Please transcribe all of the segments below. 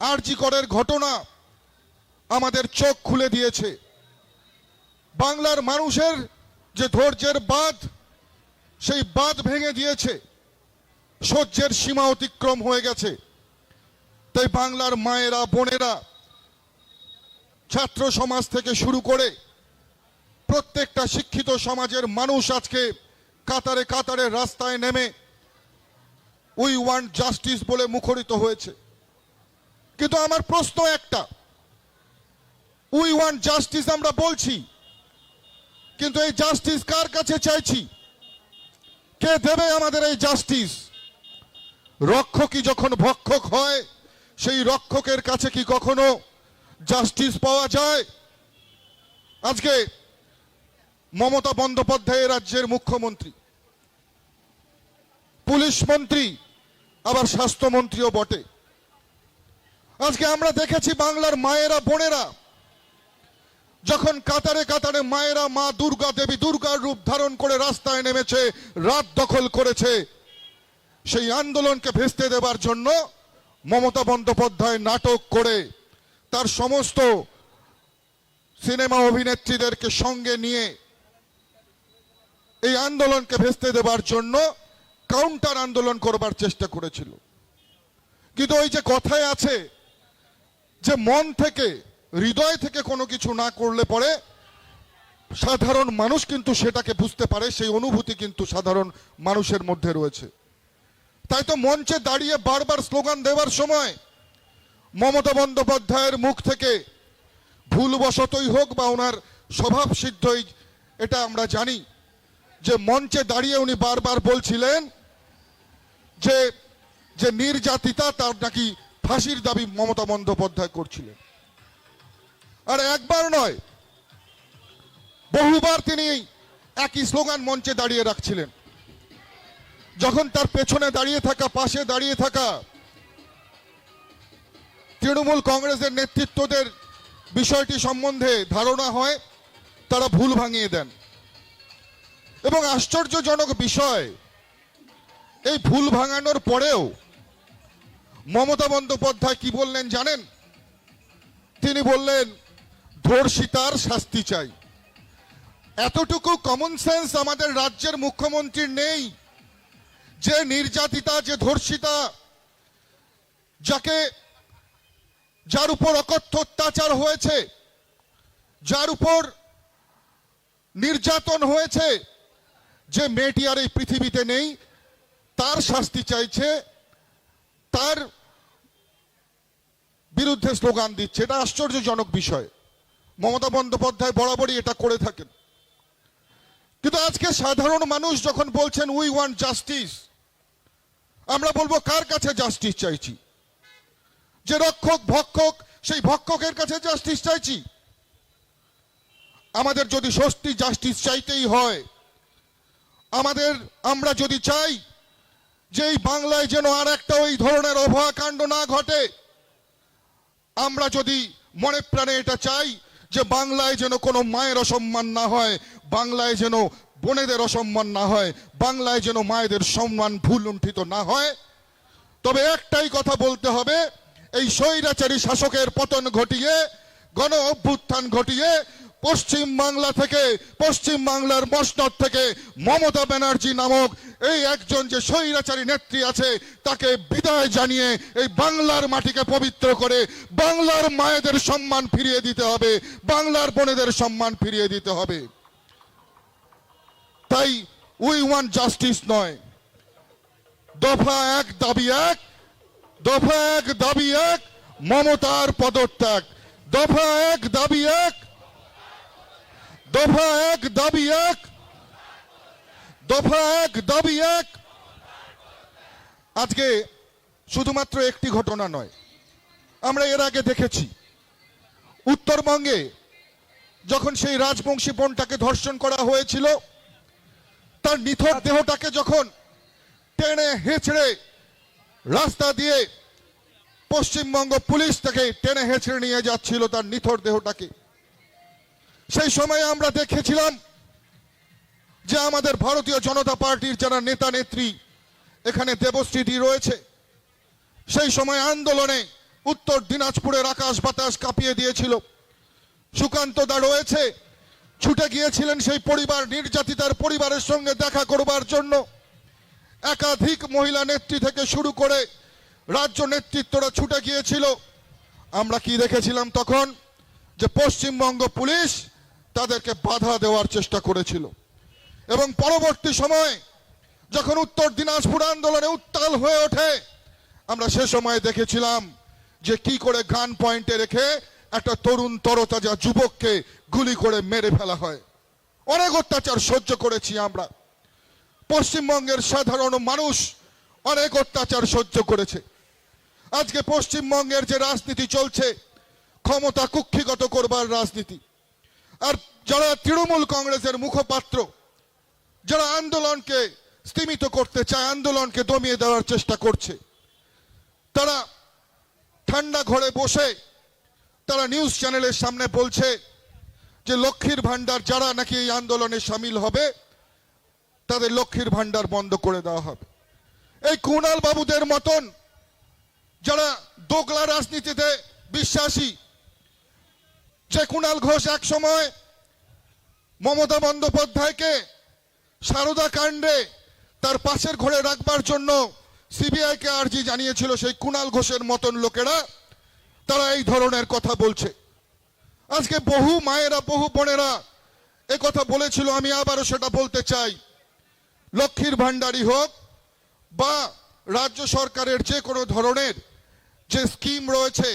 আরজিকরের ঘটনা আমাদের চোখ খুলে দিয়েছে। বাংলার মানুষের যে ধৈর্যের বাঁধ, সেই বাঁধ ভেঙে দিয়েছে। সহ্যের সীমা অতিক্রম হয়ে গেছে। তাই বাংলার মায়েরা, বোনেরা, ছাত্র সমাজ থেকে শুরু করে প্রত্যেকটা শিক্ষিত সমাজের মানুষ আজকে কাতারে কাতারে রাস্তায় নেমে উই ওয়ান্ট জাস্টিস বলে মুখরিত হয়েছে। কিন্তু আমার প্রশ্ন একটা। উই ওয়ান্ট জাস্টিস আমরা বলছি। কিন্তু এই জাস্টিস কার কাছে চাইছি? কে দেবে আমাদের এই জাস্টিস রক্ষকই যখন ভক্ষক হয়, সেই রক্ষকের কাছে কি কখনো জাস্টিস পাওয়া যায়? আজকে মমতা বন্দ্যোপাধ্যায় রাজ্যের মুখ্যমন্ত্রী, পুলিশ মন্ত্রী, আবার স্বাস্থ্যমন্ত্রীও বটে। আজকে আমরা দেখেছি বাংলার মায়েরা, বোনেরা, যখন কাতারে কাতারে মায়েরা মা দুর্গা দেবী দুর্গার রূপ ধারণ করে রাস্তায় নেমেছে, রাত দখল করেছে, সেই আন্দোলনকে ভেস্তে দেবার জন্য মমতা বন্দ্যোপাধ্যায় নাটক করে তার সমস্ত সিনেমা অভিনেত্রীদেরকে সঙ্গে নিয়ে এই আন্দোলনকে ভেস্তে দেবার জন্য কাউন্টার আন্দোলন করবার চেষ্টা করেছিল। কিন্তু ওই যে কথায় আছে যে মন থেকে, হৃদয় থেকে কোনো কিছু না করলে পরে সাধারণ মানুষ কিন্তু সেটাকে বুঝতে পারে, সেই অনুভূতি কিন্তু সাধারণ মানুষের মধ্যে রয়েছে। তাই তো মঞ্চে দাঁড়িয়ে বারবার স্লোগান দেওয়ার সময় মমতা বন্দ্যোপাধ্যায়ের মুখ থেকে ভুলবশতই হোক বা ওনার স্বভাব সিদ্ধই, এটা আমরা জানি যে মঞ্চে দাঁড়িয়ে উনি বারবার বলছিলেন যে যে নির্যাতিতা তার নাকি ফাঁসির দাবি মমতা বন্দ্যোপাধ্যায় করছিলেন। আর একবার নয়, বহুবার তিনি একই স্লোগান মঞ্চে দাঁড়িয়ে রাখছিলেন। যখন তার পেছনে দাঁড়িয়ে থাকা, পাশে দাঁড়িয়ে থাকা তৃণমূল কংগ্রেসের নেতৃত্বদের বিষয়টি সম্বন্ধে ধারণা হয়, তারা ভুল ভাঙিয়ে দেন। এবং আশ্চর্যজনক বিষয়, এই ভুল ভাঙানোর পরেও মমতা বন্দ্যোপাধ্যায় কি বললেন জানেন? তিনি বললেন ধর্ষিতার শাস্তি চাই। এতটুকু কমন সেন্স আমাদের রাজ্যের মুখ্যমন্ত্রীর নেই। যে নির্যাতিতা, যে ধর্ষিতা, যাকে, যার উপর অকথ্য অত্যাচার হয়েছে, যার উপর নির্যাতন হয়েছে, যে মেয়েটি আর এই পৃথিবীতে নেই, তার শাস্তি চাইছে তার বিরুদ্ধে স্লোগান দিচ্ছে। এটা আশ্চর্যজনক বিষয়। মমতা বন্দ্যোপাধ্যায় বরাবরই এটা করে থাকেন। কিন্তু আজকে সাধারণ মানুষ যখন বলছেন উই ওয়ান্ট জাস্টিস আমরা বলব, কার কাছে জাস্টিস চাইছি? যে রক্ষক, ভক্ষক, সেই ভক্ষকের কাছে জাস্টিস চাইছি? আমাদের যদি সত্যি জাস্টিস চাইতেই হয়, আমাদের, আমরা যদি চাই যে এই বাংলায় যেন আর একটা ওই ধরনের অভয়াকাণ্ড না ঘটে, আমরা যদি মনে প্রাণে এটা চাই যে বাংলায় যেন কোনো মায়ের অসম্মান না হয়, বাংলায় যেন বোনেদের অসম্মান না হয়, বাংলায় যেন মায়েদের সম্মান ভুল লুণ্ঠিত না হয়, তবে একটাই কথা বলতে হবে, এই স্বৈরাচারী শাসকের পতন ঘটিয়ে গণ অভ্যুত্থান ঘটিয়ে পশ্চিম বাংলা থেকে, পশ্চিম বাংলার মসনদ থেকে মমতা ব্যানার্জি নামক এই একজন যে স্বৈরাচারী নেত্রী আছে, তাকে বিদায় জানিয়ে এই বাংলার মাটিকে পবিত্র করে বাংলার মায়েদের সম্মান ফিরিয়ে দিতে হবে, বাংলার বোনেদের সম্মান ফিরিয়ে দিতে হবে। তাই উই ওয়ান জাস্টিস নয়। দফা এক, দাবি এক, দফা এক, দাবি এক, মমতার পদত্যাগ। দফা এক, দাবি এক দফা এক, দাবি এক। দফা এক, দাবি এক। আজকে শুধুমাত্র একটি ঘটনা নয়, আমরা এর আগে দেখেছি। উত্তরবঙ্গে যখন সেই রাজবংশী বোনটাকে ধর্ষণ করা হয়েছিল, তার নিথর দেহটাকে যখন টেনে হেঁচড়ে রাস্তা দিয়ে পশ্চিমবঙ্গ পুলিশ তাকে টেনে হেঁচড়ে নিয়ে যাচ্ছিল তার নিথর দেহটাকে। সেই সময় আমরা দেখেছিলাম যে আমাদের ভারতীয় জনতা পার্টির যারা নেতা নেত্রী এখানে দেবশ্রীদি রয়েছে, সেই সময় আন্দোলনে উত্তর দিনাজপুরের আকাশ বাতাস কাঁপিয়ে দিয়েছিল। সুকান্ত দা রয়েছে, ছুটে গিয়েছিলেন সেই পরিবার নির্যাতিতার পরিবারের সঙ্গে দেখা করবার জন্য। একাধিক মহিলা নেত্রী থেকে শুরু করে রাজ্য নেতৃত্বরা ছুটে গিয়েছিল। আমরা কি দেখেছিলাম তখন যে পশ্চিমবঙ্গ পুলিশ তাদেরকে বাধা দেওয়ার চেষ্টা করেছিল। এবং পরবর্তী সময়ে যখন উত্তর দিনাজপুর আন্দোলনে উত্তাল হয়ে ওঠে, আমরা সে সময় দেখেছিলাম যে কি করে গান পয়েন্টে রেখে একটা তরুণ তরতাজা যুবককে গুলি করে মেরে ফেলা হয়। অনেক অত্যাচার সহ্য করেছি আমরা। পশ্চিমবঙ্গের সাধারণ মানুষ অনেক অত্যাচার সহ্য করেছে। আজকে পশ্চিমবঙ্গের যে রাজনীতি চলছে, ক্ষমতা কুক্ষিগত করবার রাজনীতি আর যারা তৃণমূল কংগ্রেসের মুখপাত্র, যারা আন্দোলনকে স্তীমিত করতে চায়, আন্দোলনকে দমিয়ে দেওয়ার চেষ্টা করছে, তারা ঠান্ডা ঘরে বসে তারা নিউজ চ্যানেলের সামনে বলছে যে লক্ষ্মীর ভান্ডার যারা নাকি এই আন্দোলনে সামিল হবে, তাদের লক্ষ্মীর ভান্ডার বন্ধ করে দেওয়া হবে। এই কুণাল বাবুদের মতন যারা দোগলা রাজনীতিতে বিশ্বাসী যে কুণাল ঘোষ এক সময় মমতা বন্দ্যোপাধ্যায়কে সারদা কাণ্ডে তার পাশের ঘরে রাখবার জন্য সিবিআইকে আর্জি জানিয়েছিল সেই কুণাল ঘোষের মতন লোকেরা, তারা এই ধরনের কথা বলছে। আজকে বহু মায়েরা, বহু বোনেরা এ কথা বলেছিল, আমি আবারও সেটা বলতে চাই। লক্ষ্মীর ভাণ্ডারই হোক বা রাজ্য সরকারের যে কোনো ধরনের যে স্কিম রয়েছে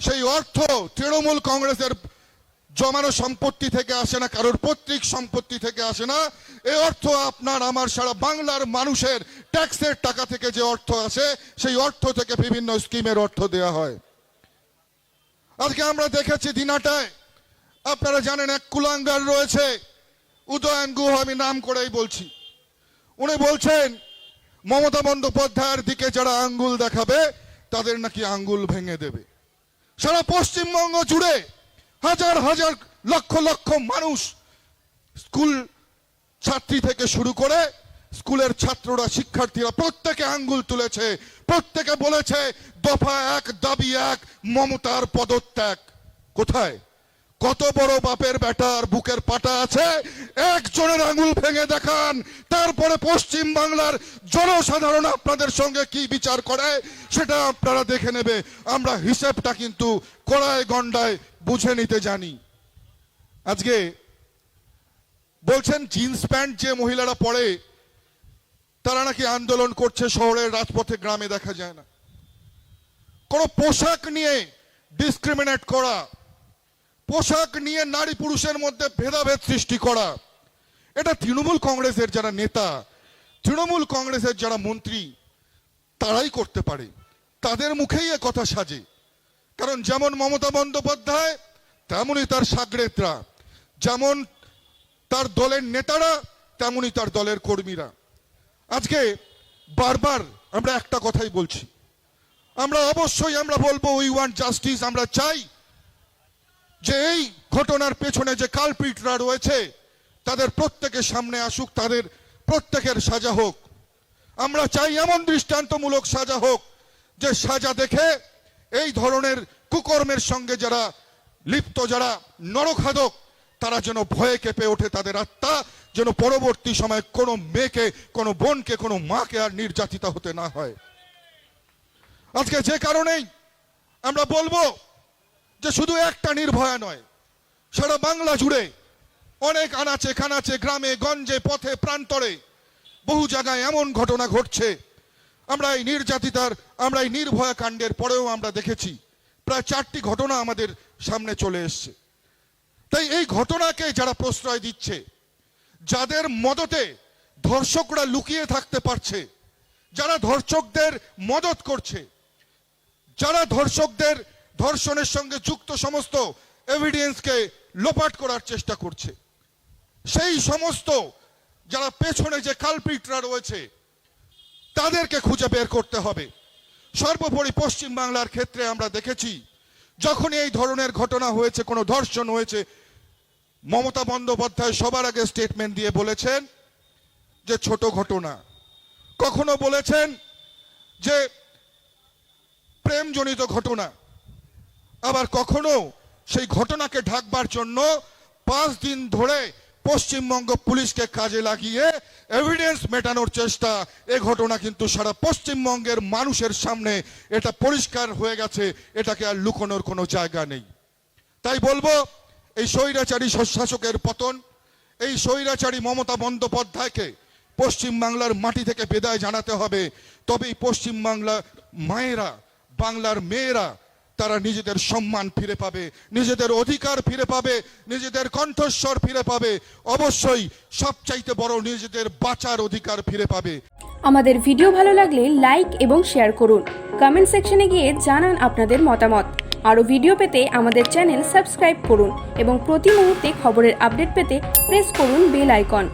সেই অর্থ তৃণমূল কংগ্রেসের জমানো সম্পত্তি থেকে আসে না, কারোর পৈতৃক সম্পত্তি থেকে আসে না। এই অর্থ আপনার, আমার সারা বাংলার মানুষের ট্যাক্সের টাকা থেকে যে অর্থ আসে, সেই অর্থ থেকে বিভিন্ন স্কিমের অর্থ দেওয়া হয়। আজকে আমরা দেখেছি দিনাটায়, আপনারা জানেন এক কুলাঙ্গার রয়েছে, উদয়ন গুহ আমি নাম করেই বলছি। উনি বলছেন, মমতা বন্দ্যোপাধ্যায়ের দিকে যারা আঙ্গুল দেখাবে, তাদের নাকি আঙ্গুল ভেঙে দেবে। সারা পশ্চিমবঙ্গ জুড়ে হাজার হাজার লক্ষ লক্ষ মানুষ স্কুল ছাত্রী থেকে শুরু করে স্কুলের ছাত্ররা, শিক্ষার্থীরা প্রত্যেকে আঙ্গুল তুলেছে, প্রত্যেকে বলেছে, দফা এক, দাবি এক, মমতার পদত্যাগ। কোথায়? কত বড় বাপের বেটার বুকের পাটা আছে? একজনের আঙুল ভেঙে দেখান। তারপরে পশ্চিম বাংলার জনসাধারণ আপনাদের সঙ্গে কি বিচার করে, সেটা আপনারা দেখে নেবে। আমরা হিসেবটা কিন্তু কড়ায় গন্ডায় বুঝে নিতে জানি। আজকে বলছেন, জিন্স প্যান্ট যে মহিলারা পরে, তারা নাকি আন্দোলন করছে শহরের রাজপথে, গ্রামে দেখা যায় না। কোন পোশাক নিয়ে ডিসক্রিমিনেট করা পোশাক নিয়ে নারী পুরুষের মধ্যে ভেদাভেদ সৃষ্টি করা। এটা তৃণমূল কংগ্রেসের যারা নেতা, তৃণমূল কংগ্রেসের যারা মন্ত্রী, তারাই করতে পারে। তাদের মুখেই এ কথা সাজে। কারণ যেমন মমতা বন্দ্যোপাধ্যায়, তেমনই তার সাগরেতরা। যেমন তার দলের নেতারা, তেমনই তার দলের কর্মীরা। আজকে বারবার আমরা একটা কথাই বলছি। আমরা অবশ্যই আমরা বলব উই ওয়ান্ট জাস্টিস আমরা চাই যে এই ঘটনার পেছনে যে কালপিটরা রয়েছে, তাদের প্রত্যেকের সামনে আসুক, তাদের প্রত্যেকের সাজা হোক। আমরা চাই এমন দৃষ্টান্তমূলক সাজা হোক, যে সাজা দেখে এই ধরনের কুকর্মের সঙ্গে যারা লিপ্ত, যারা নরখাদক তারা যেন ভয়ে কেঁপে ওঠে তাদের আত্মা, যেন পরবর্তী সময় কোনো মেয়েকে, কোনো বোনকে, কোনো মাকে আর নির্যাতিতা হতে না হয়। আজকে যে কারণেই আমরা বলব যে শুধু একটা নির্ভয়া নয়, সারা বাংলা জুড়ে অনেক আনাচে খানাচে গ্রামে, গঞ্জে, পথে, প্রান্তরে বহু জায়গায় এমন ঘটনা ঘটছে। আমরা এই নির্যাতিতার, আমরা এই নির্ভয়া কাণ্ডের পরেও আমরা দেখেছি, প্রায় চারটি ঘটনা আমাদের সামনে চলে এসছে। তাই এই ঘটনাকে যারা প্রশ্রয় দিচ্ছে, যাদের মদতে ধর্ষকরা লুকিয়ে থাকতে পারছে, যারা ধর্ষকদের মদত করছে, যারা ধর্ষকদের ধর্ষণের সঙ্গে যুক্ত সমস্ত এভিডেন্সকে লোপাট করার চেষ্টা করছে। সেই সমস্ত যারা পেছনে যে কালপিটরা রয়েছে, তাদেরকে খুঁজে বের করতে হবে। সর্বোপরি পশ্চিম বাংলার ক্ষেত্রে আমরা দেখেছি যখন এই ধরনের ঘটনা হয়েছে, কোনো ধর্ষণ হয়েছে, মমতা বন্দ্যোপাধ্যায় সবার আগে স্টেটমেন্ট দিয়ে বলেছেন যে ছোট ঘটনা। কখনো বলেছেন যে প্রেমজনিত ঘটনা। আবার কখনো সেই ঘটনাকে ঢাকবার জন্য পাঁচ দিন ধরে পশ্চিমবঙ্গ পুলিশকে কাজে লাগিয়ে এভিডেন্স মেটানোর চেষ্টা। এ ঘটনা কিন্তু সারা পশ্চিমবঙ্গের মানুষের সামনে এটা পরিষ্কার হয়ে গেছে, এটাকে আর লুকোনোর কোনো জায়গা নেই। তাই বলব, এই স্বৈরাচারী শাসকের পতন, এই স্বৈরাচারী মমতা বন্দ্যোপাধ্যায়কে পশ্চিমবাংলার মাটি থেকে বিদায় জানাতে হবে। তবেই পশ্চিমবাংলা মায়েরা, বাংলার মেয়েরা তারা নিজেদের সম্মান ফিরে পাবে, নিজেদের অধিকার ফিরে পাবে, নিজেদের কণ্ঠস্বর ফিরে পাবে। অবশ্যই সবচাইতে বড় নিজেদের বাঁচার অধিকার ফিরে পাবে। আমাদের ভিডিও ভালো লাগলে লাইক এবং শেয়ার করুন। কমেন্ট সেকশনে গিয়ে জানান আপনাদের মতামত। আরও ভিডিও পেতে আমাদের চ্যানেল সাবস্ক্রাইব করুন এবং প্রতি মুহূর্তে খবরের আপডেট পেতে প্রেস করুন বেল আইকন।